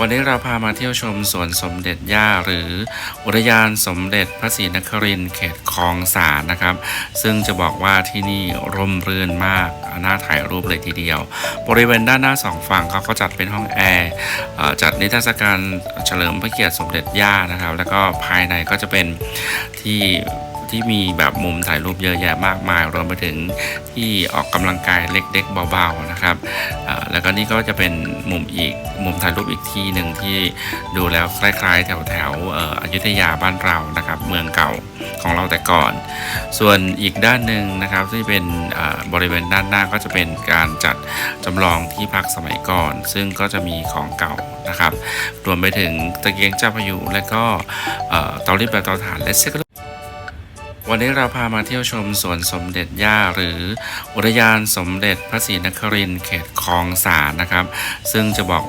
วันนี้เราพามาเที่ยวชมสวนสมเด็จย่าหรืออุทยานสมเด็จพระศรีนครินทร์เขตคลองสานนะครับ ซึ่งจะบอกว่าที่นี่ร่มรื่นมากน่าถ่ายรูปเลยทีเดียว บริเวณด้านหน้าสองฝั่งเขาก็จัดเป็นห้องแอร์จัดนิทรรศการเฉลิมพระเกียรติสมเด็จย่านะครับ แล้วก็ภายในก็จะเป็นที่ ที่มีแบบมุมถ่ายรูปเยอะแยะมากมายรวมไปถึงที่ออกกำลังกายเล็กๆเบาๆนะครับแล้วก็นี่ก็จะเป็นมุมอีกมุมถ่ายรูปอีกที่หนึ่งที่ดูแล้วคล้ายๆ แถวแถวๆอ่ออยุธยาบ้านเรานะครับ เมืองเก่าของเราแต่ก่อน ส่วนอีกด้านหนึ่งนะครับที่เป็นบริเวณด้านหน้าก็จะเป็นการจัดจำลองที่พักสมัยก่อน ซึ่งก็จะมีของเก่านะครับ รวมไปถึงตะเกียงเจ้าพายุและก็เอ่อเตารีดแบบเตาถ่านและเซ็ก วันนี้เราพามาเที่ยวชมสวนสมเด็จย่าหรืออุทยานสมเด็จพระศรีนครินทร์เขตคลองสานนะครับ ซึ่งจะบอกว่า